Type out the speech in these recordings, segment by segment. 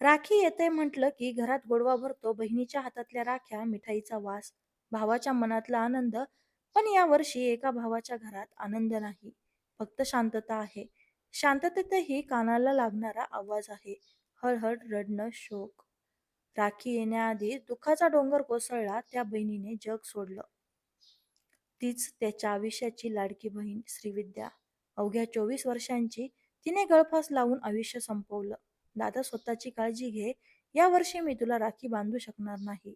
राखी येते म्हटलं की घरात गोडवा भरतो बहिणीच्या हातातल्या राख्या मिठाईचा वास भावाच्या मनातला आनंद. पण या वर्षी एका भावाच्या घरात आनंद नाही. फक्त शांतता आहे. शांततेतही कानाला लागणारा आवाज आहे. हळहळ रडणं शोक. राखी येण्याआधी दुःखाचा डोंगर कोसळला त्या बहिणीने जग सोडलं. तीच त्याच्या आयुष्याची लाडकी बहीण श्रीविद्या. अवघ्या चोवीस वर्षांची तिने गळफास लावून आयुष्य संपवलं. दादा स्वतःची काळजी घे. या वर्षी मी तुला राखी बांधू शकणार नाही.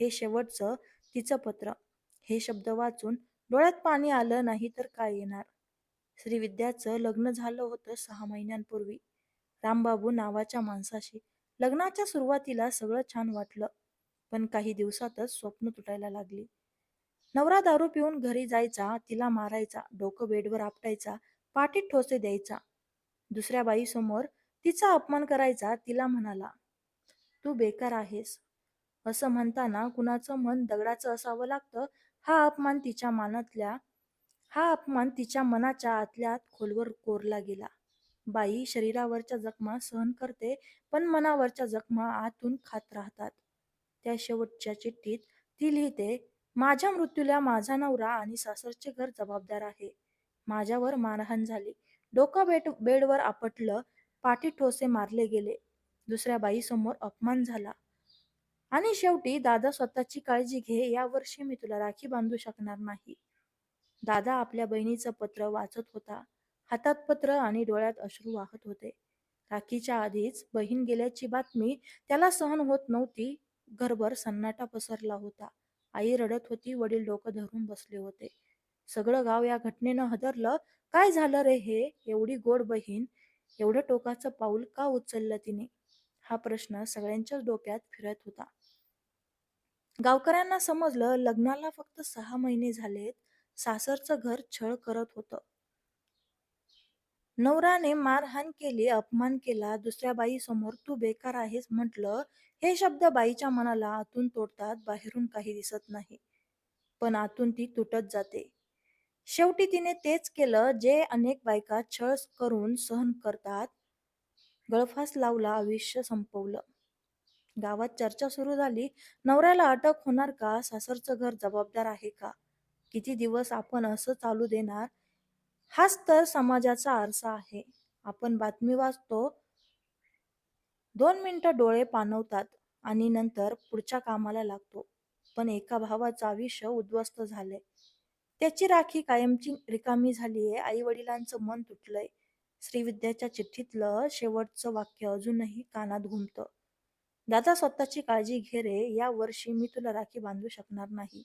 हे शेवटचं तिचं पत्र. हे शब्द वाचून डोळ्यात पाणी आलं नाही तर काय येणार? श्रीविद्याचं लग्न झालं होतं सहा महिन्यांपूर्वी. रामबाबू नावाच्या माणसाशी लग्नाच्या सुरुवातीला सगळं छान वाटलं पण काही दिवसातच स्वप्न तुटायला लागली. नवरा दारू पिऊन घरी जायचा तिला मारायचा डोकं बेडवर आपटायचा पाठीत ठोसे द्यायचा. दुसऱ्या बाईसमोर तिचा अपमान करायचा तिला म्हणाला तू बेकार आहेस. असं म्हणताना कुणाचं मन दगडाचं असावं लागतं हा अपमान तिच्या मनातल्या हा अपमान तिच्या मनाच्या आतल्या खोलवर कोरला गेला. बाई शरीरावरच्या जखमा सहन करते पण मनावरच्या जखमा आतून खात राहतात. त्या शेवटच्या चिठ्ठीत ती लिहिते माझ्या मृत्यूला माझा नवरा आणि सासरचे घर जबाबदार आहे. माझ्यावर मारहाण झाली. डोकं बेड बेडवर आपटलं पाठी ठोसे मारले गेले. दुसऱ्या बाईसमोर अपमान झाला. आणि शेवटी दादा स्वतःची काळजी घे या वर्षी मी तुला राखी बांधू शकणार नाही. दादा आपल्या बहिणीचं पत्र वाचत होता. हातात पत्र आणि डोळ्यात अश्रू वाहत होते. राखीच्या आधीच बहीण गेल्याची बातमी त्याला सहन होत नव्हती. घरभर सन्नाटा पसरला होता. आई रडत होती वडील डोकं धरून बसले होते. सगळं गाव या घटनेनं हदरलं काय झालं रे हे? एवढी गोड बहीण. एवढं टोकाचं पाऊल का उचललं तिने? हा प्रश्न सगळ्यांच्याच डोक्यात फिरत होता. गावकऱ्यांना समजलं लग्नाला फक्त सहा महिने झालेत सासरचं घर छळ करत होतं. नवराने मारहाण केली अपमान केला दुसऱ्या बाई समोर तू बेकार आहेस म्हटलं हे शब्द बाईच्या मनाला आतून तोडतात बाहेरून काही दिसत नाही. पण आतून ती तुटत जाते. शेवटी तिने तेच केलं जे अनेक बायका छळ करून सहन करतात. गळफास लावला आयुष्य संपवलं. गावात चर्चा सुरू झाली नवऱ्याला अटक होणार का? सासरचं घर जबाबदार आहे का? किती दिवस आपण असं चालू देणार? हाच तर समाजाचा आरसा आहे. आपण बातमी वाचतो. दोन मिनिटं डोळे पाणवतात आणि नंतर पुढच्या कामाला लागतो. पण एका भावाचं आयुष्य उद्ध्वस्त झालंय. त्याची राखी कायमची रिकामी झालीये. आई वडिलांचं मन तुटलंय. श्रीविद्याच्या चिठ्ठीतलं शेवटचं वाक्य अजूनही कानात घुमतं. दादा स्वतःची काळजी घे रे. या वर्षी मी तुला राखी बांधू शकणार नाही.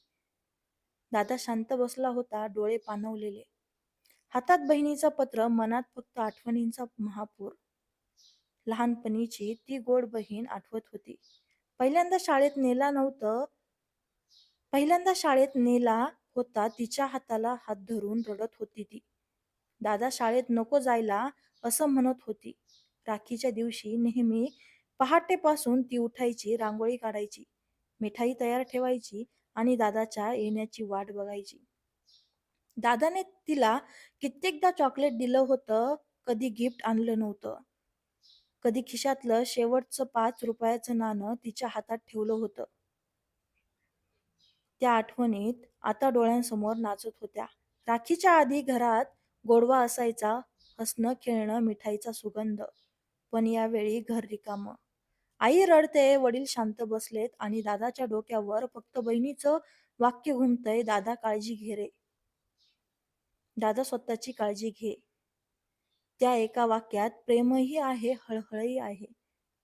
दादा शांत बसला होता डोळे पाणवलेले हातात बहिणीचं पत्र मनात फक्त आठवणींचा महापूर. लहानपणीची ती गोड बहीण आठवत होती. पहिल्यांदा शाळेत नेला नव्हतं. पहिल्यांदा शाळेत नेला होता तिच्या हाताला हात धरून रडत होती ती. दादा शाळेत नको जायला असं म्हणत होती. राखीच्या दिवशी नेहमी पहाटेपासून ती उठायची रांगोळी काढायची मिठाई तयार ठेवायची आणि दादाच्या येण्याची वाट बघायची. दादाने तिला कित्येकदा चॉकलेट दिलं होतं कधी गिफ्ट आणलं नव्हतं. कधी खिशातलं शेवटचं पाच रुपयाचं नाणं तिच्या हातात ठेवलं होतं. त्या आठवणीत आता डोळ्यांसमोर नाचत होत्या. राखीच्या आधी घरात गोडवा असायचा हसणं खेळणं मिठाईचा सुगंध. पण यावेळी घर रिकामं. आई रडते वडील शांत बसलेत आणि दादाच्या डोक्यावर फक्त बहिणीचं वाक्य घुमतय दादा काळजी घे रे. दादा स्वतःची काळजी घे. त्या एका वाक्यात प्रेमही आहे हळहळही आहे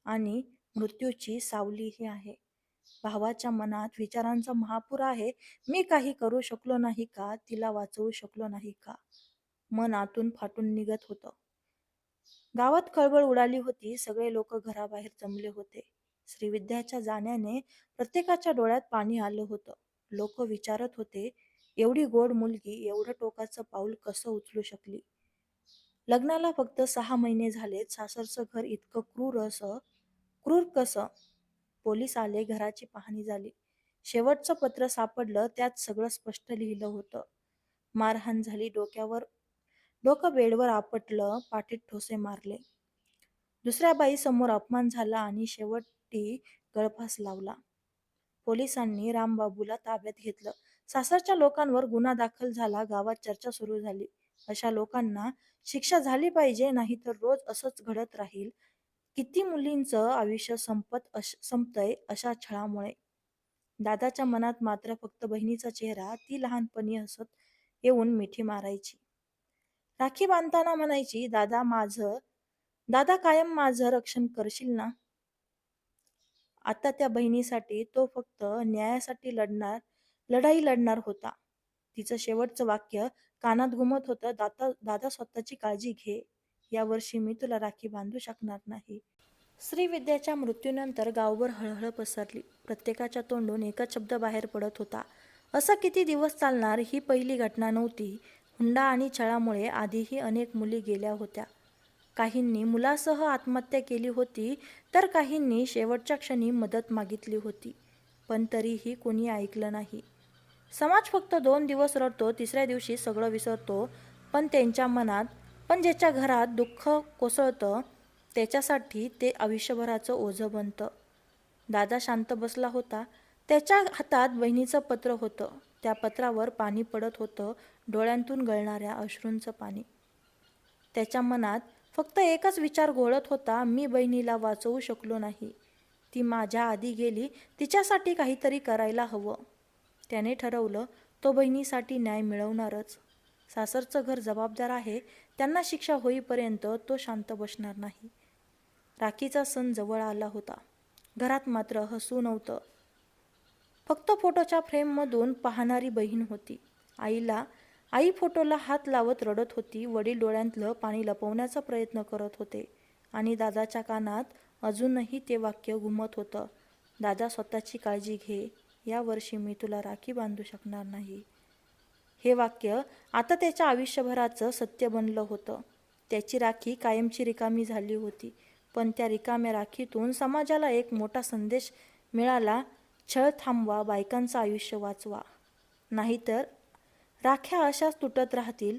आणि मृत्यूची सावलीही आहे. भावाच्या मनात विचारांचा महापूर आहे. मी काही करू शकलो नाही का? तिला वाचवू शकलो नाही का? मन आतून फाटून निघत होतं. गावात खळबळ उडाली होती. सगळे लोक घराबाहेर जमले होते. श्रीविद्याच्या जाण्याने प्रत्येकाच्या डोळ्यात पाणी आलं होतं. लोक विचारत होते एवढी गोड मुलगी एवढं टोकाचं पाऊल कसं उचलू शकली? लग्नाला फक्त सहा महिने झालेत. सासरचं घर इतकं क्रूर असं क्रूर कसं? पोलीस आले घराची पाहणी झाली. शेवटचं पत्र सापडलं त्यात सगळं स्पष्ट लिहिलं होतं. मारहाण झाली डोक्यावर डोकं बेडवर आपटलं पाठीत ठोसे मारले. दुसऱ्या बाई समोर अपमान झाला आणि शेवटी गळफास लावला. पोलिसांनी रामबाबूला ताब्यात घेतलं. सासरच्या लोकांवर गुन्हा दाखल झाला गावात चर्चा सुरू झाली. अशा लोकांना शिक्षा झाली पाहिजे नाही तर रोज असंच घडत राहील किती मुलींचं आयुष्य संपत अश संपतंय अशा छळामुळे? दादाच्या मनात मात्र फक्त बहिणीचा चेहरा ती लहानपणी हसत येऊन मिठी मारायची. राखी बांधताना म्हणायची दादा माझं दादा कायम माझं रक्षण करशील ना? आता त्या बहिणीसाठी तो फक्त न्यायासाठी लढणार लढाई लढणार होता. तिचं शेवटचं वाक्य कानात घुमत होतं दादा दादा स्वतःची काळजी घे. यावर्षी मी तुला राखी बांधू शकणार नाही. श्रीविद्याच्या मृत्यूनंतर गावभर हळहळ पसरली. प्रत्येकाच्या तोंडून एकच शब्द बाहेर पडत होता. असं किती दिवस चालणार ही पहिली घटना नव्हती. हुंडा आणि छळामुळे आधीही अनेक मुली गेल्या होत्या. काहींनी मुलासह आत्महत्या केली होती तर काहींनी शेवटच्या क्षणी मदत मागितली होती. पण तरीही कोणी ऐकलं नाही. समाज फक्त दोन दिवस रडतो तिसऱ्या दिवशी सगळं विसरतो पण त्यांच्या मनात पण ज्याच्या घरात दुःख कोसळतं त्याच्यासाठी ते आयुष्यभराचं ओझं बनतं. दादा शांत बसला होता. त्याच्या हातात बहिणीचं पत्र होतं. त्या पत्रावर पाणी पडत होतं डोळ्यांतून गळणाऱ्या अश्रूंचं पाणी. त्याच्या मनात फक्त एकच विचार घोळत होता मी बहिणीला वाचवू शकलो नाही. ती माझ्या आधी गेली तिच्यासाठी काहीतरी करायला हवं. त्याने ठरवलं तो बहिणीसाठी न्याय मिळवणारच. सासरचं घर जबाबदार आहे त्यांना शिक्षा होईपर्यंत तो शांत बसणार नाही. राखीचा सण जवळ आला होता. घरात मात्र हसू नव्हतं. फक्त फोटोच्या फ्रेममधून पाहणारी बहीण होती. आईला आई फोटोला हात लावत रडत होती वडील डोळ्यांतलं पाणी लपवण्याचा प्रयत्न करत होते आणि दादाच्या कानात अजूनही ते वाक्य घुमत होतं दादा स्वतःची काळजी घे यावर्षी मी तुला राखी बांधू शकणार नाही. हे वाक्य आता त्याच्या आयुष्यभराचं सत्य बनलं होतं. त्याची राखी कायमची रिकामी झाली होती. पण त्या रिकाम्या राखीतून समाजाला एक मोठा संदेश मिळाला छळ थांबवा बायकांचं आयुष्य वाचवा. नाहीतर राख्या अशाच तुटत राहतील.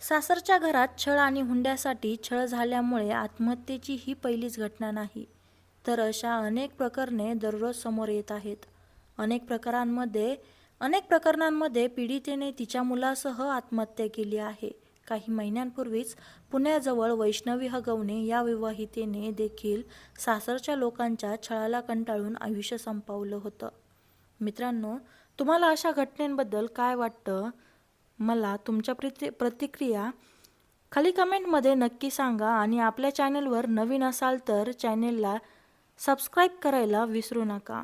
सासरच्या घरात छळ आणि हुंड्यासाठी छळ झाल्यामुळे आत्महत्येची ही पहिलीच घटना नाही. तर अशा अनेक प्रकरणे दररोज समोर येत आहेत. अनेक प्रकारांमध्ये अनेक प्रकरणांमध्ये पीडितेने तिच्या मुलासह आत्महत्या केली आहे. काही महिन्यांपूर्वीच पुण्याजवळ वैष्णवी हगवणे या विवाहितेने देखील सासरच्या लोकांच्या छळाला कंटाळून आयुष्य संपवलं होतं. मित्रांनो तुम्हाला अशा घटनेबद्दल काय वाटतं? मला तुमच्या प्रति प्रतिक्रिया खाली कमेंटमध्ये नक्की सांगा आणि आपल्या चॅनलवर नवीन असाल तर चॅनेलला सबस्क्राईब करायला विसरू नका.